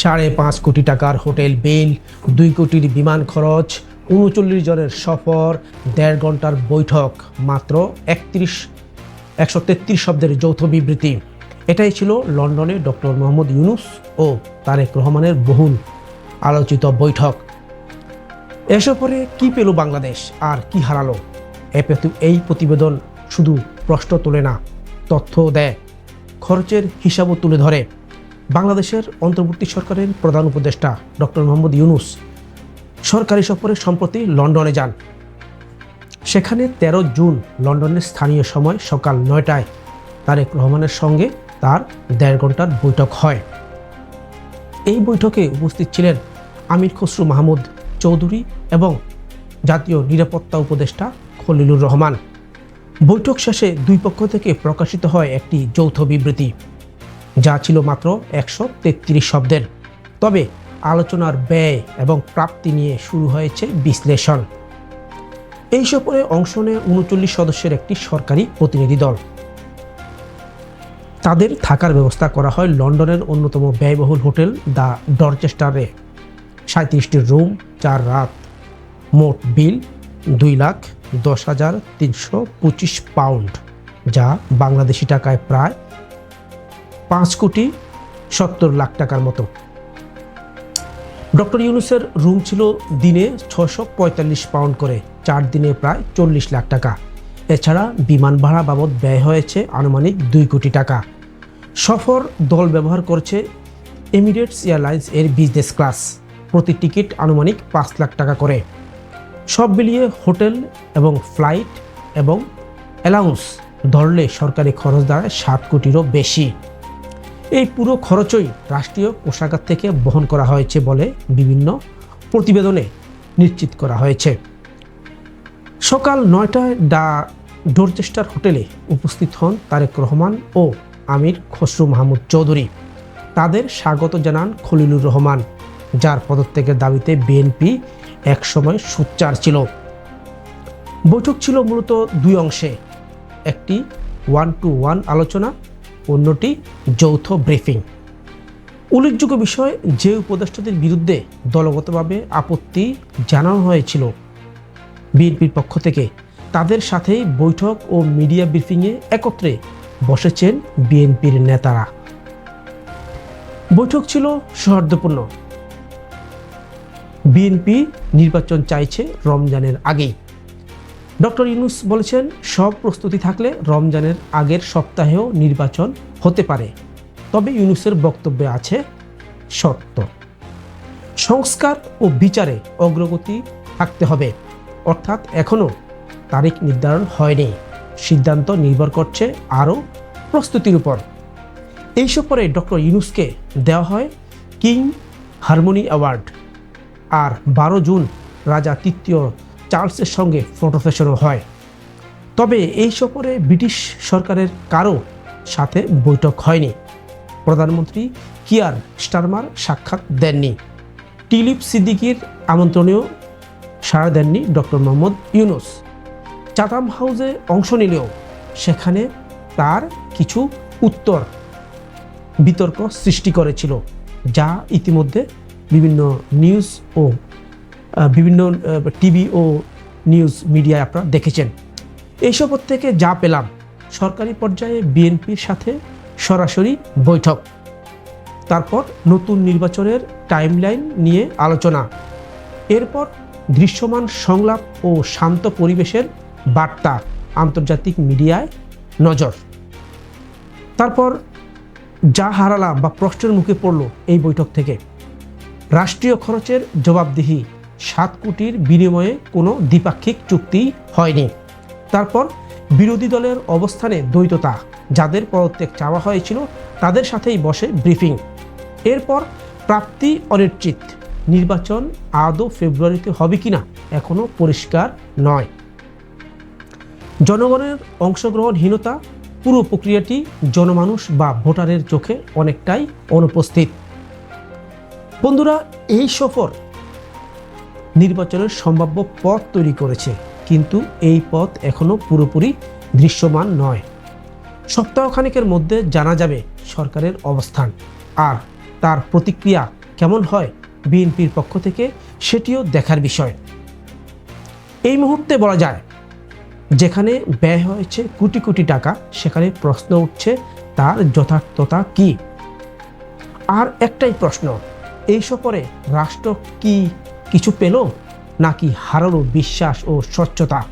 সাড়ে পাঁচ কোটি টাকার হোটেল বিল, দুই কোটির বিমান খরচ, উনচল্লিশ জনের সফর, দেড় ঘণ্টার বৈঠক, মাত্র একত্রিশ, একশো তেত্রিশ শব্দের যৌথ বিবৃতি। এটাই ছিল লন্ডনে ডক্টর মোহাম্মদ ইউনুস ও তারেক রহমানের বহুল আলোচিত বৈঠক। এসব পরে কি পেল বাংলাদেশ? আর কি হারালো? এই প্রতিবেদন শুধু প্রশ্ন তোলে না তথ্য দেয়। খরচের হিসাবও তুলে ধরে। বাংলাদেশের অন্তর্বর্তী সরকারের প্রধান উপদেষ্টা ডক্টর মোহাম্মদ ইউনুস সরকারি সফরে সম্প্রতি লন্ডনে যান। সেখানে ১৩ জুন লন্ডনের স্থানীয় সময় সকাল নয়টায় তারেক রহমানের সঙ্গে তার দেড় ঘণ্টার বৈঠক হয়। এই বৈঠকে উপস্থিত ছিলেন আমির খসরু মাহমুদ চৌধুরী এবং জাতীয় নিরাপত্তা উপদেষ্টা খলিলুর রহমান। বৈঠক শেষে দুই পক্ষ থেকে প্রকাশিত হয় একটি যৌথ বিবৃতি। যা ছিল মাত্র একশো তেত্রিশ শব্দের। তবে আলোচনার ব্যয় এবং প্রাপ্তি নিয়ে শুরু হয়েছে বিশ্লেষণ। এই সফরে অংশ নেয় উনচল্লিশ সদস্যের একটি সরকারি প্রতিনিধি দল। তাদের থাকার ব্যবস্থা করা হয় লন্ডনের অন্যতম ব্যয়বহুল হোটেল দ্য ডরচেস্টারে। সাঁত্রিশটি রুম, চার রাত, মোট বিল দুই লাখ দশ হাজার তিনশো পঁচিশ পাউন্ড, যা বাংলাদেশি টাকায় প্রায় পাঁচ কোটি সত্তর লাখ টাকার মতো। ডক্টর ইউনুসের রুম ছিল দিনে ছশো পঁয়তাল্লিশ পাউন্ড করে, চার দিনে প্রায় চল্লিশ লাখ টাকা। এছাড়া বিমান ভাড়া বাবদ ব্যয় হয়েছে আনুমানিক দুই কোটি টাকা। সফর দল ব্যবহার করছে এমিরেটস এয়ারলাইন্স এর বিজনেস ক্লাস। প্রতি টিকিট আনুমানিক পাঁচ লাখ টাকা করে। সব মিলিয়ে হোটেল এবং ফ্লাইট এবং অ্যালাউন্স ধরলে সরকারি খরচ দাঁড়ায় সাত কোটিরও বেশি। এই পুরো খরচই রাষ্ট্রীয় কোষাগার থেকে বহন করা হয়েছে বলে বিভিন্ন প্রতিবেদনে নিশ্চিত করা হয়েছে। সকাল নয়টায় ডা ডোরচেস্টার হোটেলে উপস্থিত হন তারেক রহমান ও আমির খসরু মাহমুদ চৌধুরী। তাদের স্বাগত জানান খলিলুর রহমান, যার পদত্যাগের দাবিতে বিএনপি একসময় সোচ্চার ছিল। বৈঠক ছিল মূলত দুই অংশে, একটি ওয়ান টু ওয়ান আলোচনা অন্যটি যৌথ ব্রিফিং। উল্লেখযোগ্য বিষয়, যে উপদেষ্টাদের বিরুদ্ধে দলগতভাবে আপত্তি জানানো হয়েছিল বিএনপির পক্ষ থেকে, তাদের সাথেই বৈঠক ও মিডিয়া ব্রিফিংয়ে একত্রে বসেছেন বিএনপির নেতারা। বৈঠক ছিল সৌহার্দ্যপূর্ণ। বিএনপি নির্বাচন চাইছে রমজানের আগেই। ডক্টর ইউনুস বলেছেন, সব প্রস্তুতি থাকলে রমজানের আগের সপ্তাহেও নির্বাচন হতে পারে। তবে ইউনুসের বক্তব্যে আছে শর্ত। সংস্কার ও বিচারে অগ্রগতি থাকতে হবে। অর্থাৎ এখনও তারিখ নির্ধারণ হয়নি। সিদ্ধান্ত নির্ভর করছে আরও প্রস্তুতির উপর। এই সফরে ডক্টর ইউনুসকে দেওয়া হয় কিং হারমোনি অ্যাওয়ার্ড। আর বারো জুন রাজা তৃতীয় চার্লসের সঙ্গে ফটো সেশনও হয়। তবে এই সফরে ব্রিটিশ সরকারের কারও সাথে বৈঠক হয়নি। প্রধানমন্ত্রী কিয়ার স্টারমার সাক্ষাৎ দেননি। টিলিপ সিদ্দিকির আমন্ত্রণেও সাড়া দেননি ডক্টর মোহাম্মদ ইউনুস। চাতাম হাউসে অংশ নিলেও সেখানে তার কিছু উত্তর বিতর্ক সৃষ্টি করেছিল, যা ইতিমধ্যে বিভিন্ন নিউজ ও বিভিন্ন টিভি ও নিউজ মিডিয়ায় আপনারা দেখেছেন। এইসব থেকে যা পেলাম, সরকারি পর্যায়ে বিএনপির সাথে সরাসরি বৈঠক। তারপর নতুন নির্বাচনের টাইমলাইন নিয়ে আলোচনা। এরপর দৃশ্যমান সংলাপ ও শান্ত পরিবেশের বার্তা আন্তর্জাতিক মিডিয়ায় নজর। তারপর যা হারালাম বা প্রশ্নের মুখে পড়ল এই বৈঠক থেকে। রাষ্ট্রীয় খরচের জবাবদিহি সাত কোটির বিনিময়ে কোনো দ্বিপাক্ষিক চুক্তি হয়নি। তারপর বিরোধী দলের অবস্থানে দ্বৈততা, যাদের পদত্যাগ চাওয়া হয়েছিল, তাদের সাথেই বসে ব্রিফিং। এরপর প্রাপ্তি অনিশ্চিত, নির্বাচন আদৌ ফেব্রুয়ারিতে হবে কিনা এখনও পরিষ্কার নয়। জনগণের অংশগ্রহণহীনতা, পুরো প্রক্রিয়াটি জনমানুষ বা ভোটারের চোখে অনেকটাই অনুপস্থিত। বন্ধুরা, এই সফর নির্বাচনের সম্ভাব্য পথ তৈরি করেছে। কিন্তু এই পথ এখনও পুরোপুরি দৃশ্যমান নয়। সপ্তাহখানেকের মধ্যে জানা যাবে সরকারের অবস্থান। আর তার প্রতিক্রিয়া কেমন হয় বিএনপির পক্ষ থেকে সেটিও দেখার বিষয়। এই মুহূর্তে বলা যায়, যেখানে ব্যয় হয়েছে কোটি কোটি টাকা, সেখানে প্রশ্ন উঠছে তার যথার্থতা কি? আর একটাই প্রশ্ন, এই সফরে রাষ্ট্র কি কিছু পেল নাকি হারালো বিশ্বাস ও স্বচ্ছতা?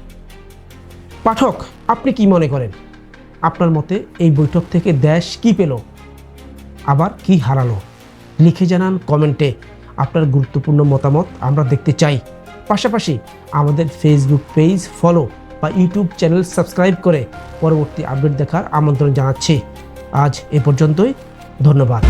পাঠক, আপনি কি মনে করেন? আপনার মতে এই বৈঠক থেকে দেশ কি পেল? আবার কি হারালো? লিখে জানান কমেন্টে। আপনার গুরুত্বপূর্ণ মতামত আমরা দেখতে চাই। পাশাপাশি আমাদের ফেসবুক পেজ ফলো বা ইউটিউব চ্যানেল সাবস্ক্রাইব করে পরবর্তী আপডেট দেখার আমন্ত্রণ জানাচ্ছি। আজ এ পর্যন্তই, ধন্যবাদ।